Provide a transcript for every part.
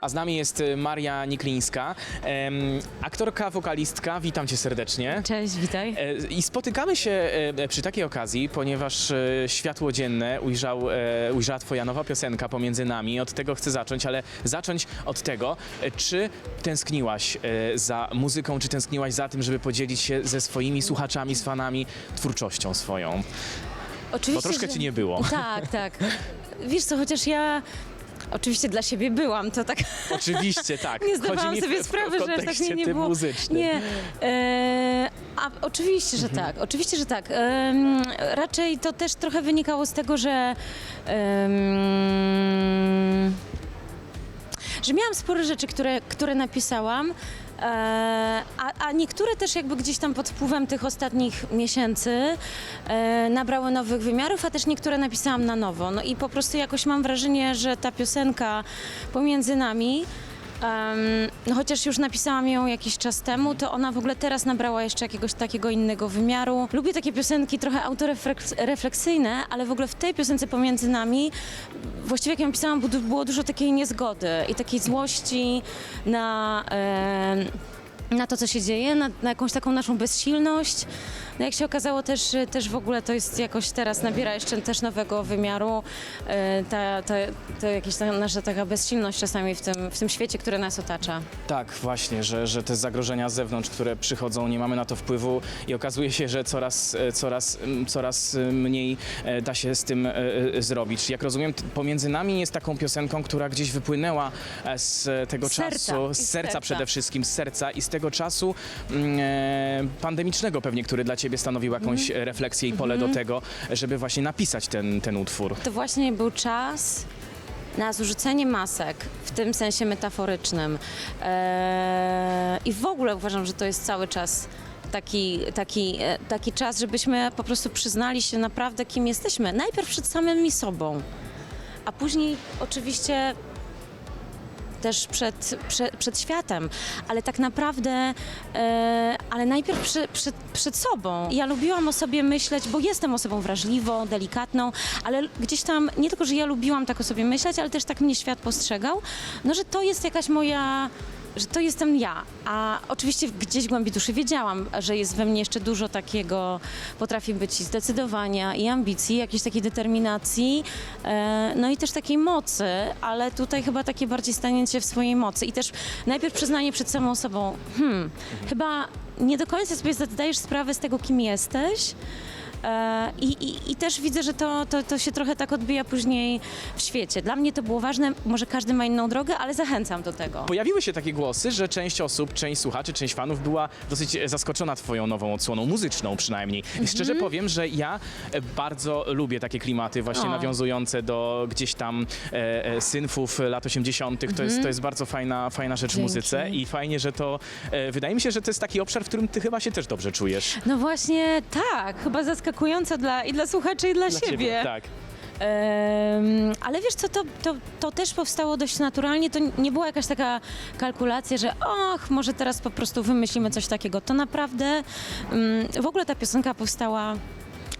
A z nami jest y, Maria Niklińska, aktorka, wokalistka. Witam cię serdecznie. Cześć, witaj. E, I spotykamy się e, przy takiej okazji, ponieważ e, światło dzienne ujrzał, ujrzała twoja nowa piosenka pomiędzy nami. Od tego chcę zacząć, ale zacząć od tego, czy tęskniłaś za muzyką, czy tęskniłaś za tym, żeby podzielić się ze swoimi słuchaczami, z fanami twórczością swoją? Oczywiście, Bo troszkę że- ci nie było. Tak, tak. Wiesz co, chociaż ja oczywiście dla siebie byłam, to tak Oczywiście, tak. nie Chodzi zdawałam mi sobie w- sprawy, w że aż tak kontekście nie tym było. muzycznym. Nie. E, a oczywiście, że Mhm. tak. Oczywiście, że tak. Em, raczej to też trochę wynikało z tego, że em, że miałam sporo rzeczy, które, które napisałam, a, a niektóre też jakby gdzieś tam pod wpływem tych ostatnich miesięcy e, nabrały nowych wymiarów, a też niektóre napisałam na nowo. No i po prostu jakoś mam wrażenie, że ta piosenka pomiędzy nami, no chociaż już napisałam ją jakiś czas temu, to ona w ogóle teraz nabrała jeszcze jakiegoś takiego innego wymiaru. Lubię takie piosenki trochę autorefleksyjne, ale w ogóle w tej piosence pomiędzy nami właściwie jak ją pisałam, było- dużo takiej niezgody i takiej złości na, na to, co się dzieje, na, na jakąś taką naszą bezsilność. No jak się okazało też, też w ogóle to jest jakoś teraz nabiera jeszcze też nowego wymiaru, e, ta, ta, ta jakaś ta nasza taka bezsilność czasami w tym, w tym świecie, który nas otacza. Tak, właśnie, że, że te zagrożenia z zewnątrz, które przychodzą, nie mamy na to wpływu i okazuje się, że coraz, e, coraz, coraz e, mniej da się z tym zrobić. Jak rozumiem, pomiędzy nami jest taką piosenką, która gdzieś wypłynęła z tego serca, czasu, z serca serca. przede wszystkim, z serca i z tego czasu mm, pandemicznego pewnie, który dla ciebie stanowił jakąś Mhm. refleksję i pole do tego, żeby właśnie napisać ten, ten utwór. To właśnie był czas na zrzucenie masek, w tym sensie metaforycznym. Eee, I w ogóle uważam, że to jest cały czas taki, taki, e, taki czas, żebyśmy po prostu przyznali się naprawdę, kim jesteśmy. Najpierw przed samymi sobą, a później oczywiście też przed, przed, przed światem, ale tak naprawdę, e, ale najpierw przy, przed, przed sobą. Ja lubiłam o sobie myśleć, bo jestem osobą wrażliwą, delikatną, ale gdzieś tam, nie tylko, że ja lubiłam tak o sobie myśleć, ale też tak mnie świat postrzegał, no, że to jest jakaś moja że to jestem ja, a oczywiście gdzieś w głębi duszy wiedziałam, że jest we mnie jeszcze dużo takiego, potrafi być i zdecydowania, i ambicji, jakiejś takiej determinacji, e, no i też takiej mocy, ale tutaj chyba takie bardziej stanięcie w swojej mocy. I też najpierw przyznanie przed samą sobą, hmm, chyba nie do końca sobie zdajesz sprawę z tego, kim jesteś, I, i, I też widzę, że to, to, to się trochę tak odbija później w świecie. Dla mnie to było ważne, może każdy ma inną drogę, ale zachęcam do tego. Pojawiły się takie głosy, że część osób, część słuchaczy, część fanów była dosyć e, zaskoczona twoją nową odsłoną, muzyczną przynajmniej. Mhm. I Szczerze powiem, że ja e, bardzo lubię takie klimaty właśnie O. nawiązujące do gdzieś tam e, e, synfów lat 80. To, jest, to jest bardzo fajna, fajna rzecz w Mhm. Dzięki. muzyce i fajnie, że to, e, wydaje mi się, że to jest taki obszar, w którym ty chyba się też dobrze czujesz. No właśnie tak, chyba zaskakująco dla, i dla słuchaczy, i dla, Dla siebie. tak. Em, ale wiesz co, to, to, to też powstało dość naturalnie, to nie była jakaś taka kalkulacja, że och, może teraz po prostu wymyślimy coś takiego. To naprawdę, mm, w ogóle ta piosenka powstała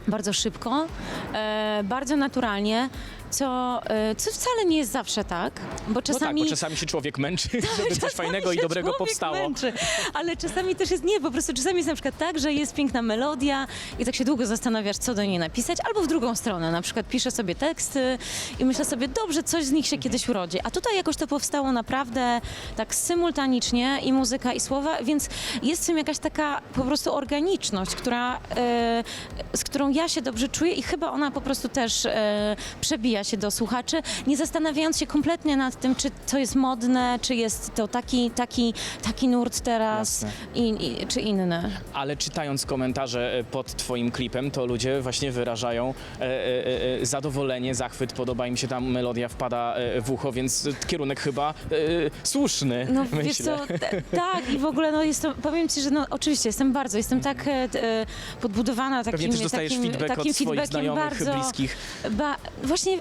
bardzo szybko, e, bardzo naturalnie, co, e, co wcale nie jest zawsze tak, bo No tak, czasami... bo czasami się człowiek męczy, żeby coś Czasami fajnego i dobrego powstało. Męczy, ale czasami też jest nie, po prostu czasami jest na przykład tak, że jest piękna melodia i tak się długo zastanawiasz, co do niej napisać, albo w drugą stronę, na przykład piszę sobie teksty i myślę sobie, dobrze, coś z nich się kiedyś urodzi, a tutaj jakoś to powstało naprawdę tak symultanicznie i muzyka i słowa, więc jest w tym jakaś taka po prostu organiczność, która, e, z którą ja się dobrze czuję i chyba ona po prostu też e, się do słuchaczy, nie zastanawiając się kompletnie nad tym, czy to jest modne, czy jest to taki, taki, taki nurt teraz i, i, czy inny. Ale czytając komentarze e, pod twoim klipem, to ludzie właśnie wyrażają e, e, e, zadowolenie, zachwyt, podoba im się ta melodia, wpada e, w ucho, więc e, kierunek chyba e, słuszny, No myślę. wiesz co, t- tak i w ogóle no jest to, powiem Ci, że no oczywiście jestem bardzo, jestem tak e, e, podbudowana takim, Pewnie też dostajesz takim, feedback takim od swoich feedbackiem znajomych, bardzo, bliskich. Ba, właśnie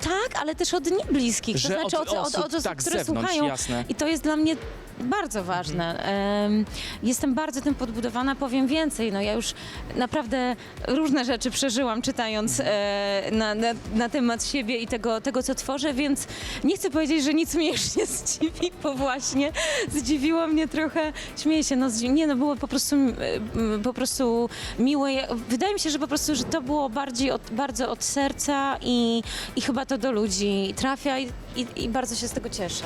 tak, ale też od niebliskich, Że to znaczy od od, od, osób, osób, tak, z które zewnątrz, słuchają. jasne. I to jest dla mnie bardzo ważne. Em, Jestem bardzo tym podbudowana, powiem więcej. No ja już naprawdę różne rzeczy przeżyłam czytając e, na, na, na temat siebie i tego, tego, co tworzę, więc nie chcę powiedzieć, że nic mnie już nie zdziwi, bo właśnie zdziwiło mnie trochę, śmieję się, no zdzi- nie, no było po prostu, m, m, po prostu miłe. Ja- Wydaje mi się, że po prostu, że to było bardziej od, bardzo od serca i, i chyba to do ludzi trafia i, i, i bardzo się z tego cieszę.